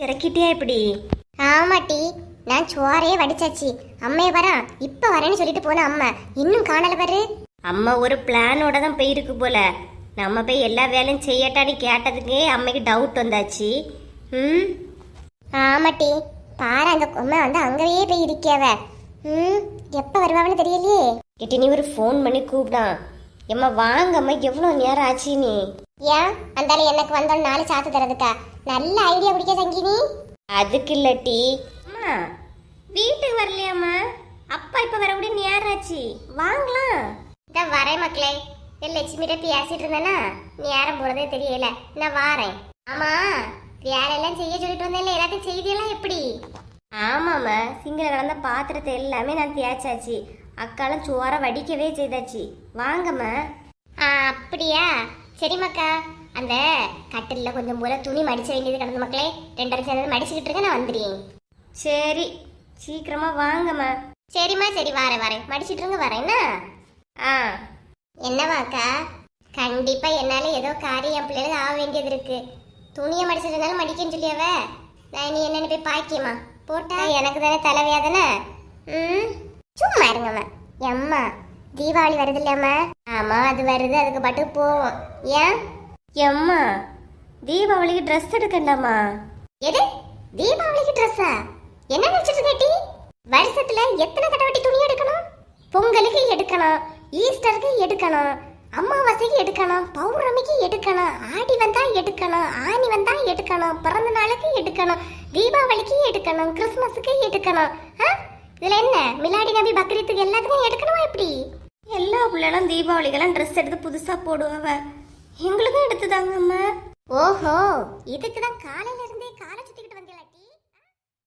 இறக்கிட்டியா இப்படி? ஆமாட்டி நான் சோறையே வடிச்சாச்சு. அம்மைய வரா இப்ப வரேன்னு சொல்லிட்டு போன அம்மா. இன்னும் காணல பாரு. அம்மா ஒரு பிளானோட தான் போயிருக்கு போல. நம்ம போய் எல்லா வேலையும் செய்யட்டான்னு கேட்டதுக்கே அம்மைக்கு டவுட் வந்தாச்சு. ம்? ஆமாட்டி பாரு அந்த அம்மா வந்து அங்கவே போய் இருக்கியவ ம்? எப்ப வருவாங்கன்னு தெரியலையே. கிட்ட நீ ஒரு ஃபோன் பண்ணி கூப்பிடான் எம்மா வாங்கம்மா எவ்வளோ நேரம் ஆச்சு நீ? ஏன்? அந்தால எனக்கு வந்தோம் நாலு சாத்து தரதுக்கா? நல்ல ஐடியா குடிக்க சங்கினி. அதுக்கு இல்லட்டி அம்மா வீட்டுக்கு வரலையாம்மா? அப்பா இப்போ வரக்கூடிய நேரம் ஆச்சு வாங்கலாம் இந்த வரேன் மக்களே. என் லட்சுமிகிட்ட பேசிட்டு இருந்தேன்னா நேரம் போறதே தெரியல. நான் வாரேன். ஆமா வேலையெல்லாம் செய்ய சொல்லிட்டு வந்தேன்ல. எல்லாத்தையும் செய்தியெல்லாம் எப்படி? ஆமாம்மா சிங்கில கலந்த பாத்திரத்தை எல்லாமே நான் தேய்ச்சாச்சு. அக்காலாம் சோற வடிக்கவே செய்தாச்சு. வாங்கம்மா. ஆ, அப்படியா? சரி மக்கா. அந்த கட்டில்ல கொஞ்சம் போல துணி மடிச்ச வேண்டியது கிடந்த மக்களே. ரெண்டரை சேர்ந்து மடிச்சுக்கிட்டு இருக்க நான் வந்துடுறேன். சரி சீக்கிரமா வாங்கம்மா. சரிம்மா சரி வரேன் வரேன். மடிச்சிட்டு இருங்க வரேன்னா ஆ. என்னவாக்கா கண்டிப்பா என்னால ஏதோ காரியம் என் பிள்ளைகளுக்கு ஆக வேண்டியது இருக்கு. துணியை மடிச்சிருந்தாலும் மடிக்கன்னு சொல்லியாவ? நான் நீ என்னன்னு போய் பாக்கியம்மா. போட்டா எனக்கு தானே தலைவியாதானே? ம். சும்மா இருங்கம்மா. எம்மா தீபாவளி வருது இல்லையம்மா? ஆமா அது வருது அதுக்கு பாட்டு போவோம். ஏன்? எம்மா தீபாவளிக்கு ட்ரெஸ் எடுக்கண்டாமா எது? தீபாவளிக்கு ட்ரெஸ்ஸா என்ன நினைச்சிட்டு கேட்டி வருஷத்துல எத்தனை தடவை துணி எடுக்கணும்? பொங்கலுக்கு எடுக்கணும் ஈஸ்டருக்கு எடுக்கணும் அமாவாசைக்கு எடுக்கணும் பௌர்ணமிக்கு எடுக்கணும் ஆடி வந்தா எடுக்கணும் ஆனி வந்தா எடுக்கணும் பிறந்த நாளுக்கு எடுக்கணும் தீபாவளிக்கு எடுக்கணும் கிறிஸ்மஸுக்கு எடுக்கணும். ஆ? இதுல என்ன? மிலாடி நபி பக்ரீத்துக்கு எல்லாத்துக்கும் எடுக்கணுமா எப்படி? எல்லா பிள்ளைகளும் தீபாவளிக்கெல்லாம் ட்ரெஸ் எடுத்து புதுசா போடுவாங்க. எங்களுக்கும் எடுத்துதாங்கம்மா ஓஹோ இதுக்கு தான் காலையில இருந்தே காலை சுத்திக்கிட்டு